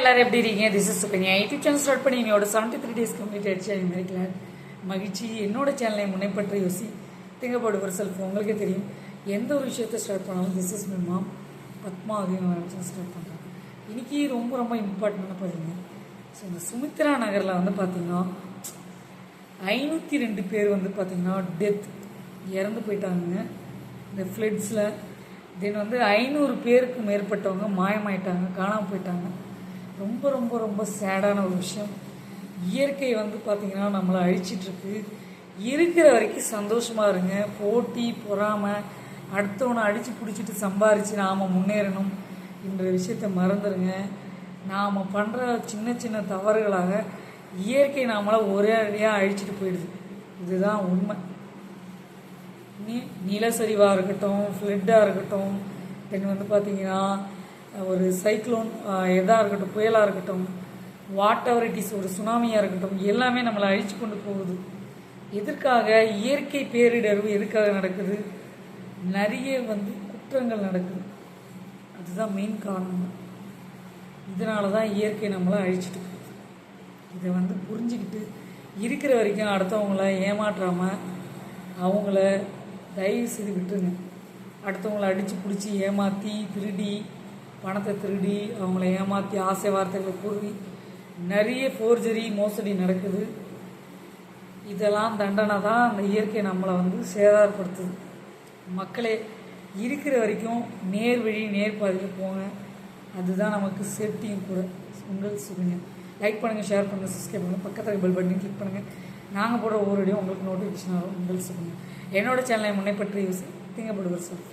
எல்லாரும் எப்படி இருக்கீங்க? This is Sukanya. YouTube channel start பண்ணி என்னோட செவன்டி த்ரீ டேஸ் கம்ப்ளீட் ஆயிடுச்சு. அது மாதிரி கிளார் மகிழ்ச்சி. என்னோட சேனலை முனைப்பற்ற யோசி. திங்கப்பாடு ஒரு செல்ஃப் உங்களுக்கே தெரியும். எந்த ஒரு விஷயத்தை ஸ்டார்ட் பண்ணாலும் this is my mom Padma அதிகம் ஸ்டார்ட் பண்ணுறேன் இன்னைக்கு ரொம்ப ரொம்ப இம்பார்ட்டன்ட்னு பார்த்தீங்க ஸோ இந்த சுமித்ரா நகரில் வந்து பார்த்தீங்கன்னா ஐநூற்றி ரெண்டு பேர் வந்து பார்த்தீங்கன்னா டெத் இறந்து போயிட்டாங்க இந்த ஃப்ளட்ஸில் தென் வந்து ஐநூறு பேருக்கு மேற்பட்டவங்க மாயமாயிட்டாங்க. காணாமல் போயிட்டாங்க. ரொம்ப ரொம்ப ரொம்ப சேடான ஒரு விஷயம். இயற்கை வந்து பார்த்திங்கன்னா நம்மளை அழிச்சிட்ருக்கு. இருக்கிற வரைக்கும் சந்தோஷமாக இருங்க. போட்டி பொறாமை அடுத்தவனை அடித்து பிடிச்சிட்டு சம்பாரித்து நாம் முன்னேறணும் என்ற விஷயத்தை மறந்துடுங்க நாம் பண்ணுற சின்ன சின்ன தவறுகளாக இயற்கை நாமளை ஒரே அடியாக அழிச்சிட்டு போயிடுது. இதுதான் உண்மை. நீ நிலச்சரிவாக இருக்கட்டும் ஃப்ளட்டாக இருக்கட்டும் தென் வந்து பார்த்திங்கன்னா ஒரு சைக்ளோன் எதாக இருக்கட்டும் புயலாக இருக்கட்டும் வாட் எவர் இட் இஸ் ஒரு சுனாமியாக இருக்கட்டும் எல்லாமே நம்மளை அழிச்சு கொண்டு போகுது. எதற்காக இயற்கை பேரிடர்வு எதுக்காக நடக்குது? நிறைய வந்து குற்றங்கள் நடக்குது. அதுதான் மெயின் காரணம். இதனால தான் இயற்கை நம்மளை அழிச்சிட்டு போகுது. இதை வந்து புரிஞ்சுக்கிட்டு இருக்கிற வரைக்கும் அடுத்தவங்கள ஏமாற்றாமல் அவங்கள தயவு செய்து விட்டுருங்க. அடுத்தவங்கள அடித்து பிடிச்சி ஏமாற்றி திருடி பணத்தை திருடி அவங்கள ஏமாற்றி ஆசை வார்த்தைகளை கூறி நிறைய ஃபோர்ஜரி மோசடி நடக்குது. இதெல்லாம் தண்டனை தான் அந்த இயற்கை நம்மளை வந்து சேதாரப்படுத்துது. மக்களே இருக்கிற வரைக்கும் நேர் வழி நேர் பாதையில் போங்க. அதுதான் நமக்கு சேஃப்டியும் கூட. உங்கள் சுகுங்க லைக் பண்ணுங்கள் ஷேர் பண்ணுங்கள் சப்ஸ்கிரைப் பண்ணுங்கள் பக்கத்தில் பெல் பட்டன் கிளிக் பண்ணுங்கள் நாங்கள் போடுற ஒவ்வொரு வீடியோ உங்களுக்கு நோட்டிஃபிகேஷன் வரும் உங்கள் சுகுங்க என்னோட சேனலை முன்னைப்பற்றி யூஸ் திங்கப்படுவர் சார்.